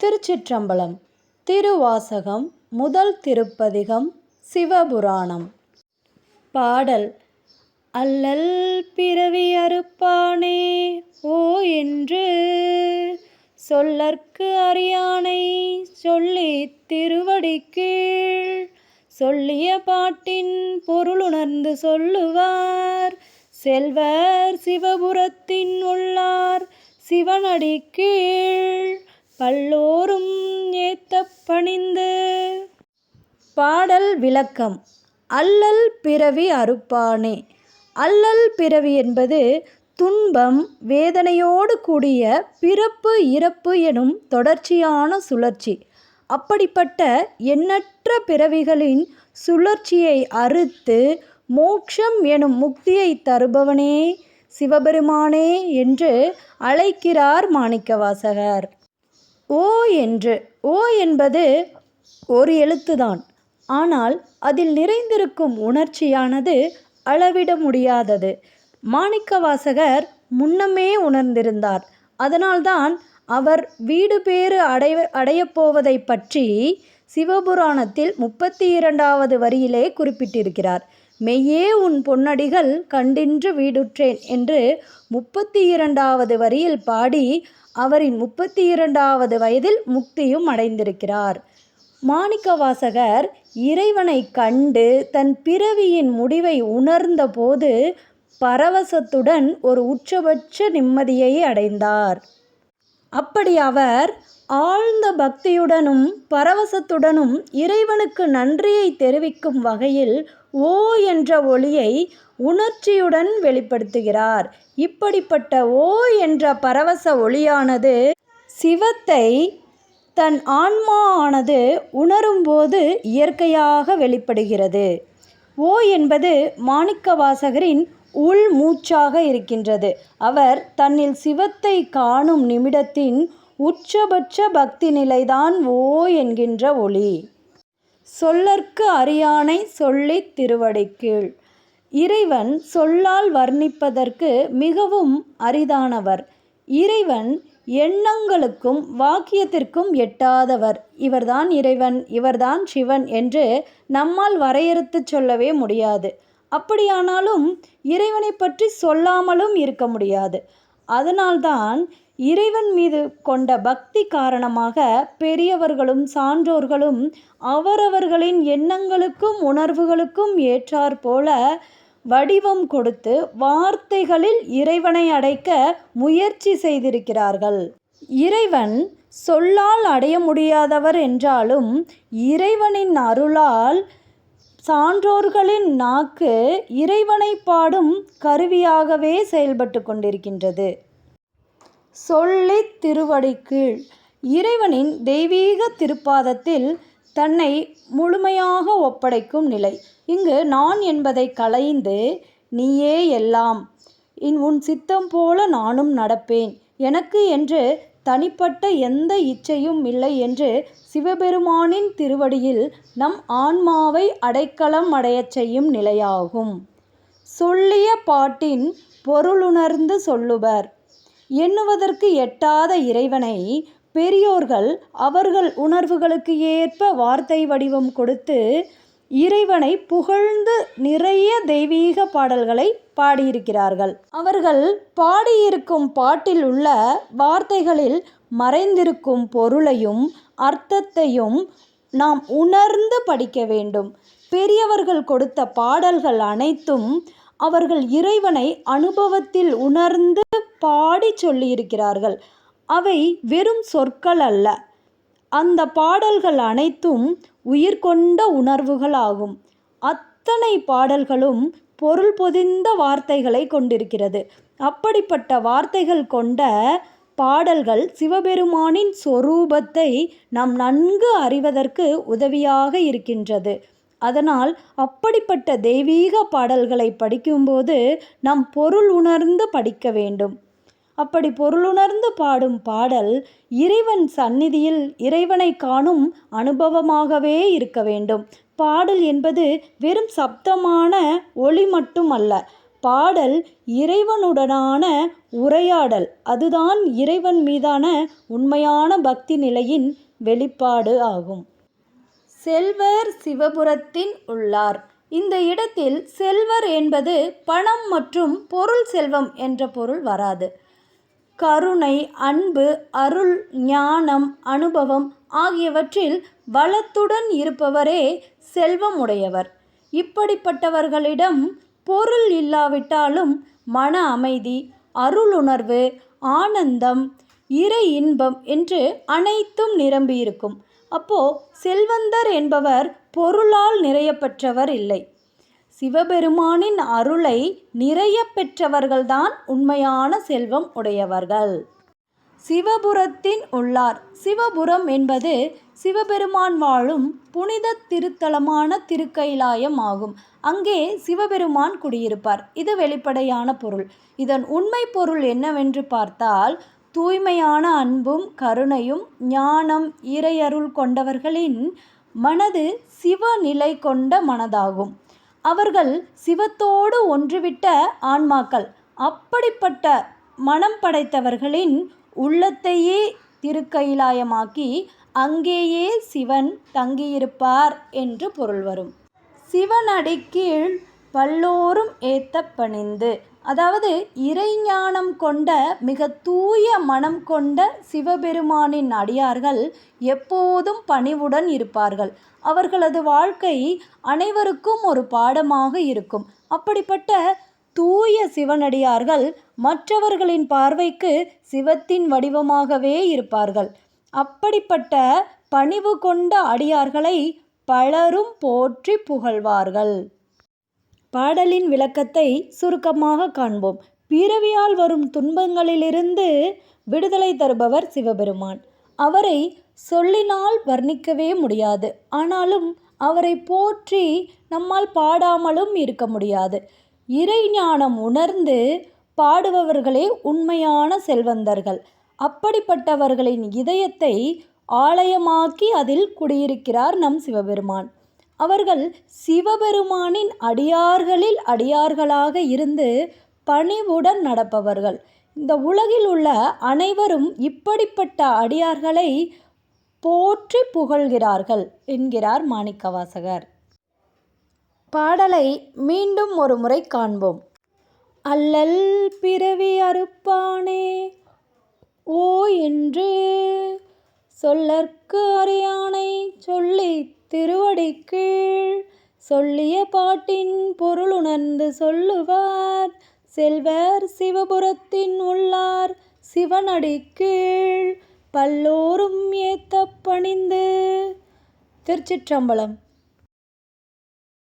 திருச்சிற்றம்பலம் திருவாசகம் முதல் திருப்பதிகம் சிவபுராணம். பாடல் அல்லல் பிறவி அறுப்பானே ஓ என்று சொல்லற்கு அறியானை சொல்லி திருவடிக்கீழ் சொல்லிய பாட்டின் பொருளுணர்ந்து சொல்லுவார். செல்வர் சிவபுரத்தின் உள்ளார் சிவனடி கீழ் பல்லோரும் ஏத்த பணிந்து பாடல் விளக்கம். அல்லல் பிறவி அறுப்பானே. அல்லல் பிறவி என்பது துன்பம் வேதனையோடு கூடிய பிறப்பு இறப்பு எனும் தொடர்ச்சியான சுழற்சி. அப்படிப்பட்ட எண்ணற்ற பிறவிகளின் சுழற்சியை அறுத்து மோட்சம் எனும் முக்தியை தருபவனே சிவபெருமானே என்று அழைக்கிறார் மாணிக்கவாசகர். ஓ என்று. ஓ என்பது ஒரு எழுத்துதான். ஆனால் அதில் நிறைந்திருக்கும் உணர்ச்சியானது அளவிட முடியாதது. மாணிக்கவாசகர் முன்னமே உணர்ந்திருந்தார். அதனால்தான் அவர் வீடு பேறு அடைய அடையப்போவதை பற்றி சிவபுராணத்தில் முப்பத்தி இரண்டாவது வரியிலே குறிப்பிட்டிருக்கிறார். மெய்யே உன் பொன்னடிகள் கண்டின்று வீடுற்றேன் என்று முப்பத்தி இரண்டாவது வரியில் பாடி அவரின் முப்பத்தி இரண்டாவது வயதில் முக்தியும் அடைந்திருக்கிறார். மாணிக்கவாசகர் இறைவனை கண்டு தன் பிறவியின் முடிவை உணர்ந்தபோது பரவசத்துடன் ஒரு உச்சபட்ச நிம்மதியை அடைந்தார். அப்படி அவர் ஆழ்ந்த பக்தியுடனும் பரவசத்துடனும் இறைவனுக்கு நன்றியை தெரிவிக்கும் வகையில் ஓ என்ற ஒளியை உணர்ச்சியுடன் வெளிப்படுத்துகிறார். இப்படிப்பட்ட ஓ என்ற பரவச ஒளியானது சிவத்தை தன் ஆன்மா ஆனது உணரும்போது இயற்கையாக வெளிப்படுகிறது. ஓ என்பது மாணிக்கவாசகரின் உள் மூச்சாக இருக்கின்றது. அவர் தன்னில் சிவத்தை காணும் நிமிடத்தின் உச்சபட்ச பக்தி நிலைதான் ஓ என்கின்ற ஒளி. சொல்லற்கு அறியானை சொல்லி திருவடிக்கீழ். இறைவன் சொல்லால் வர்ணிப்பதற்கு மிகவும் அரிதானவர். இறைவன் எண்ணங்களுக்கும் வாக்கியத்திற்கும் எட்டாதவர். இவர்தான் இறைவன் இவர்தான் சிவன் என்று நம்மால் வரையறுத்து சொல்லவே முடியாது. அப்படியானாலும் இறைவனை பற்றி சொல்லாமலும் இருக்க முடியாது. அதனால்தான் இறைவன் மீது கொண்ட பக்தி காரணமாக பெரியவர்களும் சான்றோர்களும் அவரவர்களின் எண்ணங்களுக்கும் உணர்வுகளுக்கும் ஏற்றாற்போல வடிவம் கொடுத்து வார்த்தைகளில் இறைவனை அடைக்க முயற்சி செய்திருக்கிறார்கள். இறைவன் சொல்லால் அடைய முடியாதவர் என்றாலும் இறைவனின் அருளால் சான்றோர்களின் நாக்கு இறைவனை பாடும் கருவியாகவே செயல்பட்டு கொண்டிருக்கின்றது. சொல்லி திருவடிக்கீழ் இறைவனின் தெய்வீக திருப்பாதத்தில் தன்னை முழுமையாக ஒப்படைக்கும் நிலை. இங்கு நான் என்பதை களைந்து நீயே எல்லாம். இன் உன் சித்தம் போல நானும் நடப்பேன். எனக்கு என்று தனிப்பட்ட எந்த இச்சையும் இல்லை என்று சிவபெருமானின் திருவடியில் நம் ஆன்மாவை அடைக்கலம் அடையச் செய்யும் நிலையாகும். சொல்லிய பாட்டின் பொருளுணர்ந்து சொல்லுவர். எண்ணுவதற்கு எட்டாத இறைவனை பெரியோர்கள் அவர்கள் உணர்வுகளுக்கு ஏற்ப வார்த்தை வடிவம் கொடுத்து இறைவனை புகழ்ந்து நிறைய தெய்வீக பாடல்களை பாடியிருக்கிறார்கள். அவர்கள் பாடியிருக்கும் பாட்டில் உள்ள வார்த்தைகளில் மறைந்திருக்கும் பொருளையும் அர்த்தத்தையும் நாம் உணர்ந்து படிக்க வேண்டும். பெரியவர்கள் கொடுத்த பாடல்கள் அனைத்தும் அவர்கள் இறைவனை அனுபவத்தில் உணர்ந்து பாடி சொல்லியிருக்கிறார்கள். அவை வெறும் சொற்கள் அல்ல. அந்த பாடல்கள் அனைத்தும் உயிர் கொண்ட உணர்வுகளாகும் அத்தனை பாடல்களும் பொருள் பொதிந்த வார்த்தைகளை கொண்டிருக்கிறது. அப்படிப்பட்ட வார்த்தைகள் கொண்ட பாடல்கள் சிவபெருமானின் சொரூபத்தை நாம் நன்கு அறிவதற்கு உதவியாக இருக்கின்றது. அதனால் அப்படிப்பட்ட தெய்வீக பாடல்களை படிக்கும்போது நாம் பொருள் உணர்ந்து படிக்க வேண்டும். அப்படி பொருளுணர்ந்து பாடும் பாடல் இறைவன் சந்நிதியில் இறைவனை காணும் அனுபவமாகவே இருக்க வேண்டும். பாடல் என்பது வெறும் சப்தமான ஒளி மட்டும் அல்ல பாடல் இறைவனுடனான உரையாடல். அதுதான் இறைவன் மீதான உண்மையான பக்தி நிலையின் வெளிப்பாடு ஆகும். செல்வர் சிவபுரத்தின் உள்ளார். இந்த இடத்தில் செல்வர் என்பது பணம் மற்றும் பொருள் செல்வம் என்ற பொருள் வராது. கருணை அன்பு அருள் ஞானம் அனுபவம் ஆகியவற்றில் வளத்துடன் இருப்பவரே செல்வம் உடையவர் இப்படிப்பட்டவர்களிடம் பொருள் இல்லாவிட்டாலும் மன அமைதி அருளுணர்வு ஆனந்தம் இறை இன்பம் என்று அனைத்தும் நிரம்பியிருக்கும். அப்போ செல்வந்தர் என்பவர் பொருளால் நிறைய பெற்றவர் இல்லை. சிவபெருமானின் அருளை நிறைய பெற்றவர்கள்தான் உண்மையான செல்வம் உடையவர்கள். சிவபுரத்தின் உள்ளார். சிவபுரம் என்பது சிவபெருமான் வாழும் புனித திருத்தலமான திருக்கைலாயம் ஆகும். அங்கே சிவபெருமான் குடியிருப்பார். இது வெளிப்படையான பொருள். இதன் உண்மை பொருள் என்னவென்று பார்த்தால் தூய்மையான அன்பும் கருணையும் ஞானம் இறையருள் கொண்டவர்களின் மனது சிவநிலை கொண்ட மனதாகும். அவர்கள் சிவத்தோடு ஒன்றுவிட்ட ஆன்மாக்கள். அப்படிப்பட்ட மனம் படைத்தவர்களின் உள்ளத்தையே திருக்கைலாயமாக்கி அங்கேயே சிவன் தங்கியிருப்பார் என்று பொருள் வரும் சிவனடி கீழ் பல்லோரும் ஏத்த பணிந்து அதாவது இறைஞானம் கொண்ட மிக தூய மனம் கொண்ட சிவபெருமானின் அடியார்கள் எப்போதும் பணிவுடன் இருப்பார்கள். அவர்களது வாழ்க்கை அனைவருக்கும் ஒரு பாடமாக இருக்கும். அப்படிப்பட்ட தூய சிவனடியார்கள் மற்றவர்களின் பார்வைக்கு சிவத்தின் வடிவமாகவே இருப்பார்கள். அப்படிப்பட்ட பணிவு கொண்ட அடியார்களை பலரும் போற்றி புகழ்வார்கள். பாடலின் விளக்கத்தை சுருக்கமாக காண்போம். பிறவியால் வரும் துன்பங்களிலிருந்து விடுதலை தருபவர் சிவபெருமான். அவரை சொல்லினால் வர்ணிக்கவே முடியாது. ஆனாலும் அவரை போற்றி நம்மால் பாடாமலும் இருக்க முடியாது. இறைஞானம் உணர்ந்து பாடுபவர்களே உண்மையான செல்வந்தர்கள். அப்படிப்பட்டவர்களின் இதயத்தை ஆலயமாக்கி அதில் குடியிருக்கிறார் நம் சிவபெருமான். அவர்கள் சிவபெருமானின் அடியார்களில் அடியார்களாக இருந்து பணிவுடன் நடப்பவர்கள். இந்த உலகில் உள்ள அனைவரும் இப்படிப்பட்ட அடியார்களை போற்றி புகழ்கிறார்கள் என்கிறார் மாணிக்கவாசகர். பாடலை மீண்டும் ஒரு முறை காண்போம். அல்லல் பிறவி அறுப்பானே ஓ என்று சொல்லற்கு அறியானை சொல்லி திருவடிக்கீழ் சொல்லிய பாட்டின் பொருள் உணர்ந்து சொல்லுவார். செல்வர் சிவபுரத்தின் உள்ளார் சிவனடி கீழ் பல்லோரும் ஏத்த பணிந்து திருச்சிற்றம்பலம்.